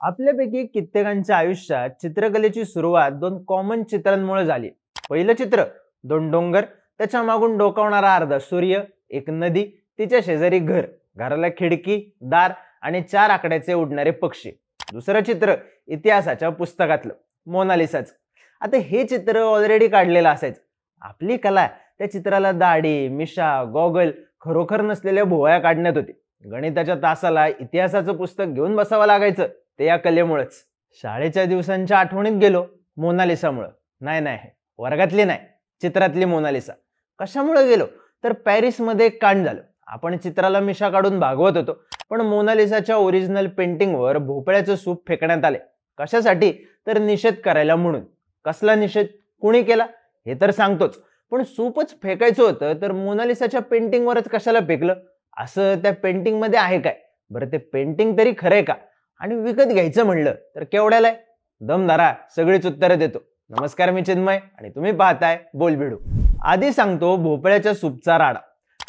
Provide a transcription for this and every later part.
आपल्यापैकी कित्येकांच्या आयुष्यात चित्रकलेची सुरुवात दोन कॉमन चित्रांमुळे झाली. पहिलं चित्र दोन डोंगर त्याच्या मागून डोकावणारा अर्धा सूर्य एक नदी तिच्या शेजारी घर घराला खिडकी दार आणि चार आकड्याचे उडणारे पक्षी. दुसरं चित्र इतिहासाच्या पुस्तकातलं मोनालिसाच. आता हे चित्र ऑलरेडी काढलेलं असायचं. आपली कला त्या चित्राला दाढी मिशा गॉगल खरोखर नसलेल्या भोवया काढण्यात होती. गणिताच्या तासाला इतिहासाचं पुस्तक घेऊन बसावं लागायचं. ते या कलेमुळेच. शाळेच्या दिवसांच्या आठवणीत गेलो मोनालिसामुळं. नाही नाही वर्गातली नाही चित्रातली मोनालिसा. कशामुळे गेलो? तर पॅरिसमध्ये कांड झालं. आपण चित्राला मिशा काढून भागवत होतो पण मोनालिसाच्या ओरिजिनल पेंटिंगवर भोपळ्याचं सूप फेकण्यात आले. कशासाठी? तर निषेध करायला म्हणून. कसला निषेध? कुणी केला? हे तर सांगतोच. पण सूपच फेकायचं होतं तर मोनालिसाच्या पेंटिंगवरच कशाला फेकलं? असं त्या पेंटिंगमध्ये आहे काय? बरं ते पेंटिंग तरी खरंय का? आणि विकत घ्यायचं म्हणलं तर केवढ्याला आहे? दम धरा सगळीच उत्तरं देतो. नमस्कार मी चिन्मय आणि तुम्ही पाहताय बोलबिडू. आधी सांगतो भोपळ्याच्या सूपचा राडा.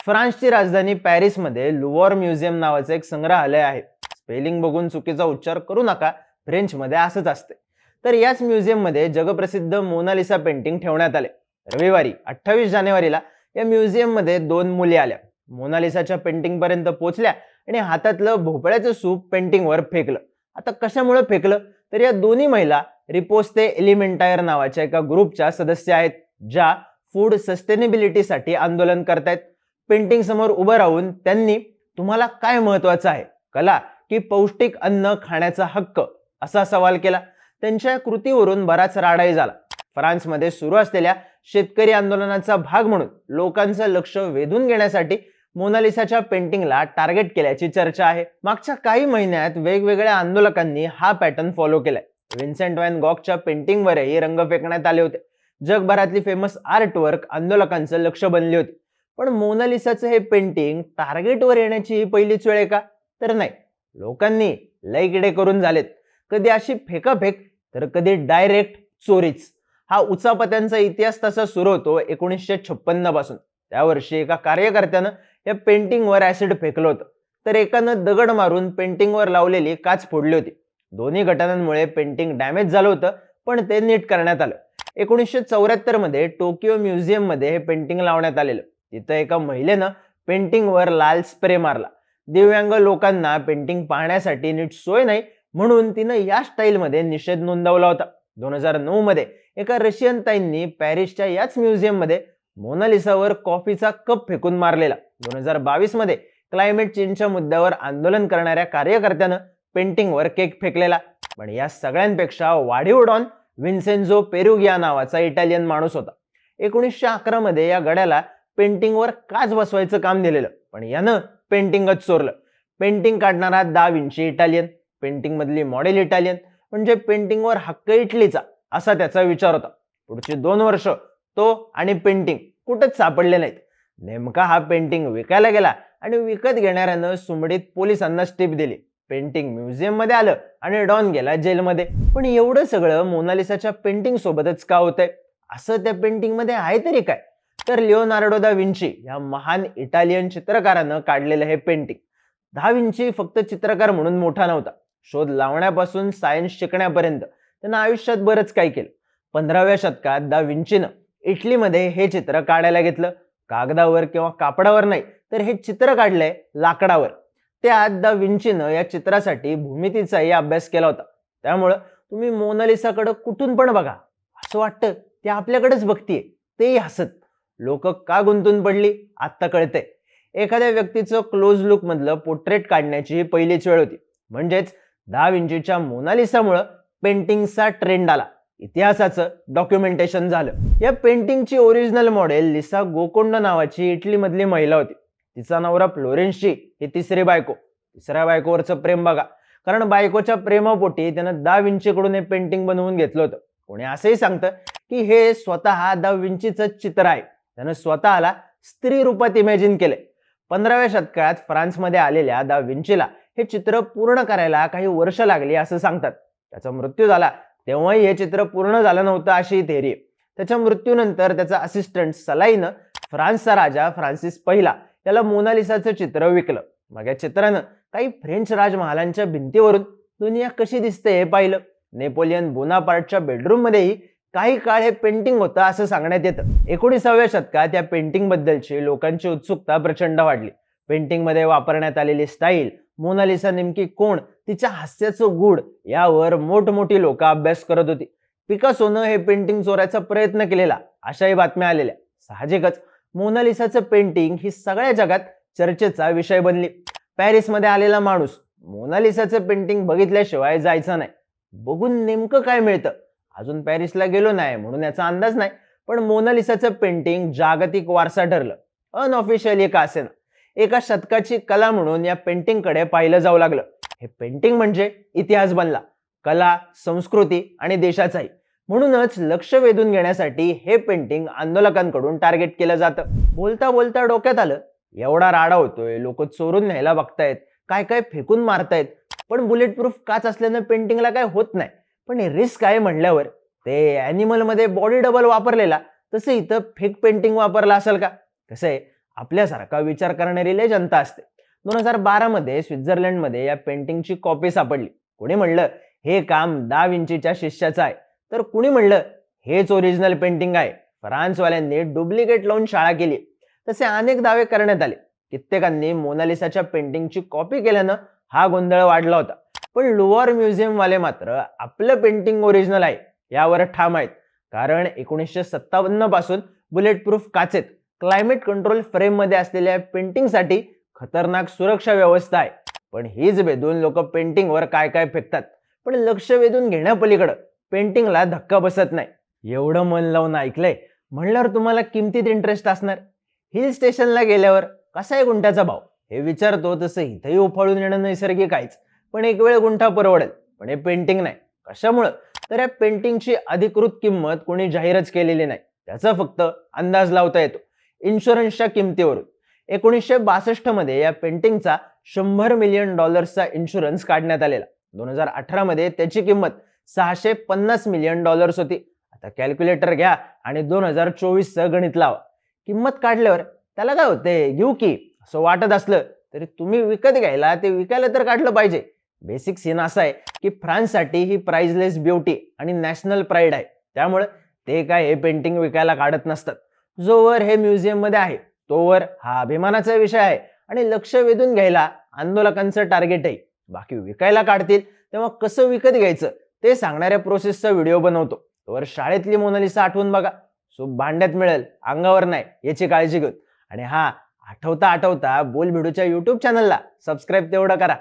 फ्रान्सची राजधानी पॅरिसमध्ये लुवॉर म्युझियम नावाचं एक संग्रहालय आहे. स्पेलिंग बघून चुकीचा उच्चार करू नका फ्रेंचमध्ये असंच असते. तर याच म्युझियममध्ये जगप्रसिद्ध मोनालिसा पेंटिंग ठेवण्यात आले. रविवारी अठ्ठावीस जानेवारीला या म्युझियममध्ये दोन मुली आल्या. मोनालिसाच्या पेंटिंगपर्यंत पोचल्या पोहोचल्या आणि हातातलं भोपळ्याचं सूप पेंटिंगवर फेकलं. आता कशामुळे फेकलं? तर या दोन्ही महिला रिपोस्ते एलिमेंटायर नावाच्या एका ग्रुपच्या सदस्य आहेत ज्या फूड सस्टेनेबिलिटीसाठी आंदोलन करतायत. पेंटिंग समोर उभं राहून त्यांनी तुम्हाला काय महत्वाचं आहे? कला की पौष्टिक अन्न खाण्याचा हक्क? असा सवाल केला. त्यांच्या कृतीवरून बराच राडाही झाला. फ्रान्समध्ये सुरू असलेल्या शेतकरी आंदोलनाचा भाग म्हणून लोकांचं लक्ष वेधून घेण्यासाठी मोनालिसाच्या पेंटिंगला टार्गेट केल्याची चर्चा आहे. मागच्या काही महिन्यात वेगवेगळ्या आंदोलकांनी हा पॅटर्न फॉलो केलाय. विन्सेंट वॅन गॉकच्या पेंटिंगवरही रंग फेकण्यात आले होते. जगभरातली फेमस आर्टवर्क आंदोलकांचं लक्ष बनली होती. पण मोनालिसाचं हे पेंटिंग टार्गेटवर येण्याची ही पहिलीच वेळ आहे का? तर नाही. लोकांनी लय किडे करून झालेत. कधी अशी फेकाफेक तर कधी डायरेक्ट चोरीच. हा उचापत्यांचा इतिहास तसा सुरू होतो एकोणीसशे छप्पन्नपासून. त्या वर्षी एका कार्यकर्त्यानं या पेंटिंगवर ऍसिड फेकलं होतं. तर एकानं दगड मारून पेंटिंगवर लावलेली काच फोडली होती. दोन्ही घटनांमुळे पेंटिंग डॅमेज झालं होतं पण ते नीट करण्यात आलं. एकोणीसशे चौऱ्याहत्तरमध्ये टोकियो म्युझियममध्ये हे पेंटिंग लावण्यात आलेलं. तिथं एका महिलेनं पेंटिंगवर लाल स्प्रे मारला. दिव्यांग लोकांना पेंटिंग पाहण्यासाठी नीट सोय नाही म्हणून तिनं या स्टाईलमध्ये निषेध नोंदवला होता. दोन हजार नऊ मध्ये एका रशियन ताईंनी पॅरिसच्या याच म्युझियममध्ये मोनालिसावर कॉफीचा कप फेकून मारलेला. दोन हजार बावीसमध्ये क्लायमेट चेंजच्या मुद्द्यावर आंदोलन करणाऱ्या कार्यकर्त्यानं पेंटिंगवर केक फेकलेला. पण या सगळ्यांपेक्षा वाढीव डॉन विन्सेन्झो पेरुगिया नावाचा इटालियन माणूस होता. एकोणीसशे अकरा मध्ये या गड्याला पेंटिंगवर काच बसवायचं काम दिलेलं. पण यानं पेंटिंगच चोरलं. पेंटिंग काढणारा दा विंची इटालियन पेंटिंग मधली मॉडेल इटालियन म्हणजे पेंटिंगवर हक्क इटलीचा असा त्याचा विचार होता. पुढची दोन वर्ष तो आणि पेंटिंग कुठंच सापडले नाहीत. नेमका हा पेंटिंग विकायला गेला आणि विकत घेणाऱ्यानं सुमडीत पोलिसांना स्टिप दिली. पेंटिंग म्युझियममध्ये आलं आणि डॉन गेला जेलमध्ये. पण एवढं सगळं मोनालिसाच्या पेंटिंग सोबतच का होतंय? असं त्या पेंटिंगमध्ये आहे तरी काय? तर लिओनार्डो दा विंची या महान इटालियन चित्रकारानं काढलेलं हे पेंटिंग. दा विंची फक्त चित्रकार म्हणून मोठा नव्हता. शोध लावण्यापासून सायन्स शिकण्यापर्यंत. त्यानं आयुष्यात बरंच काय केलं. पंधराव्या शतकात दा विंचीनं इटलीमध्ये हे चित्र काढायला घेतलं. कागदावर किंवा कापडावर नाही तर हे चित्र काढलंय लाकडावर. त्यात द विंचीनं या चित्रासाठी भूमितीचाही अभ्यास केला होता. त्यामुळं तुम्ही मोनालिसाकडं कुठून पण बघा. असं वाटतं ते आपल्याकडेच बघतीये. तेही हसत. लोक का गुंतून पडली? आत्ता कळतंय. एखाद्या व्यक्तीचं क्लोज लुक मधलं पोर्ट्रेट काढण्याची ही पहिलीच वेळ होती. म्हणजेच दहा विंचीच्या मोनालिसामुळं पेंटिंगचा ट्रेंड आला. इतिहासाचं डॉक्युमेंटेशन झालं. या पेंटिंगची ओरिजिनल मॉडेल लिसा गोकोंड नावाची इटलीमधली महिला होती. तिचा नवरा फ्लोरेन्सची ही तिसरी बायको. तिसऱ्या बायकोवरचं प्रेम बघा. कारण बायकोच्या प्रेमापोटी त्यानं दा विंचीकडून हे पेंटिंग बनवून घेतलं होतं. कोणी असंही सांगतं की हे स्वतः दा विंचीचं चित्र आहे. त्यानं स्वतःला स्त्री रूपात इमॅजिन केलंय. पंधराव्या शतकात फ्रान्समध्ये आलेल्या दा विंचीला हे चित्र पूर्ण करायला काही वर्ष लागली असं सांगतात. त्याचा मृत्यू झाला तेव्हाही हे चित्र पूर्ण झालं नव्हतं अशी थेरी आहे. त्याच्या मृत्यूनंतर त्याचा असिस्टंट सलाईनं फ्रान्सचा राजा फ्रान्सिस पहिला याला मोनालिसाचं चित्र विकलं. मग या चित्रानं काही फ्रेंच राजमहालांच्या भिंतीवरून दुनिया कशी दिसते हे पाहिलं. नेपोलियन बोनापार्टच्या बेडरूममध्येही काही काळ हे पेंटिंग होतं असं सांगण्यात येतं. एकोणीसाव्या शतकात या पेंटिंग बद्दलची लोकांची उत्सुकता प्रचंड वाढली. पेंटिंगमध्ये वापरण्यात आलेली स्टाईल मोनालिसा नेमकी कोण? तिच्या हास्याचं गुढ यावर मोठमोठी लोक अभ्यास करत होती. पिकासोनं हे पेंटिंग चोरायचा प्रयत्न केलेला अशाही बातम्या आलेल्या. साहजिकच मोनालिसाचं पेंटिंग ही सगळ्या जगात चर्चेचा विषय बनली. पॅरिसमध्ये आलेला माणूस मोनालिसाचं पेंटिंग बघितल्याशिवाय जायचं नाही. बघून नेमकं काय मिळतं? अजून पॅरिसला गेलो नाही म्हणून याचा अंदाज नाही पण मोनालिसाचं पेंटिंग जागतिक वारसा ठरलं. अनऑफिशियली का असेना एका शतकाची कला म्हणून या पेंटिंगकडे पाहिलं जाऊ लागलं. हे पेंटिंग म्हणजे इतिहास बनला. कला संस्कृती आणि देशाचाही. म्हणूनच लक्ष वेधून घेण्यासाठी हे पेंटिंग आंदोलकांकडून टार्गेट केलं जातं. बोलता बोलता डोक्यात आलं एवढा राडा होतोय लोक चोरून न्यायला बघतायत काय काय फेकून मारतायत. पण बुलेट प्रूफ काच असल्यानं पेंटिंगला काय होत नाही. पण रिस्क आहे म्हणल्यावर ते अॅनिमलमध्ये बॉडी डबल वापरलेला तसं इथं फेक पेंटिंग वापरला असेल का? कसं आहे? आपल्यासारखा विचार करणारी लय जनता असते. दोन हजार बारा मध्ये स्वित्झर्लंडमध्ये या पेंटिंगची कॉपी सापडली. कोणी म्हणलं हे काम दा विंचीच्या शिष्याचं आहे. तर कुणी म्हणलं हेच ओरिजिनल पेंटिंग आहे. फ्रान्सवाल्यांनी डुप्लिकेट लावून शाळा केली. तसे अनेक दावे करण्यात आले. कित्येकांनी मोनालिसाच्या पेंटिंगची कॉपी केल्यानं हा गोंधळ वाढला होता. पण लुवॉर म्युझियमवाले मात्र आपलं पेंटिंग ओरिजिनल आहे यावर ठाम आहेत. कारण एकोणीसशे सत्तावन्नपासून बुलेट प्रूफ काचेत. क्लायमेट कंट्रोल फ्रेममध्ये असलेल्या पेंटिंगसाठी खतरनाक सुरक्षा व्यवस्था आहे. पण हीच भेदून लोक पेंटिंगवर काय काय फेकतात? पण लक्ष वेधून घेण्यापलीकडं पेंटिंगला धक्का बसत नाही. एवढं मन लावून ऐकलंय. म्हणल्यावर तुम्हाला किमतीत इंटरेस्ट असणार? हिल स्टेशनला गेल्यावर कसा आहे गुंठ्याचा भाव? हे विचारतो तसं इथंही उफाळून येणं नैसर्गिक आहेच. पण एक वेळ गुंठा परवडेल. पण हे पेंटिंग नाही. कशामुळं? तर या पेंटिंगची अधिकृत किंमत कोणी जाहीरच केलेली नाही. त्याचा फक्त अंदाज लावता येतो. इन्शुरन्सच्या किमतीवरून. एकोणीसशे बासष्टमध्ये या पेंटिंगचा शंभर मिलियन डॉलर्सचा इन्शुरन्स काढण्यात आलेला. दोन हजार अठरा मध्ये त्याची किंमत सहाशे पन्नास मिलियन डॉलर्स होती. आता कॅल्क्युलेटर घ्या आणि दोन हजार चोवीसचं गणित लावा. किंमत काढल्यावर त्याला काय होते घेऊ की. असं वाटत असलं तरी तुम्ही विकत घ्यायला ते विकायला तर काढलं पाहिजे. बेसिक सीन असा आहे की फ्रान्ससाठी ही प्राइजलेस ब्युटी आणि नॅशनल प्राईड आहे. त्यामुळे ते काय हे पेंटिंग विकायला काढत नसतात. जोवर हे म्युझियममध्ये आहे तोवर हा अभिमानाचा विषय आहे. आणि लक्ष वेधून घ्यायला आंदोलकांचं टार्गेट आहे. बाकी विकायला काढतील तेव्हा कसं विकत घ्यायचं ते सांगणाऱ्या प्रोसेसचा व्हिडिओ बनवतो. तोवर शाळेतली मोनालिसा आठवून बघा. सूप भांड्यात मिळेल अंगावर नाही याची काळजी घेऊन. आणि हा आठवता आठवता बोल भिडूच्या युट्यूब चॅनलला सबस्क्राईब तेवढं करा.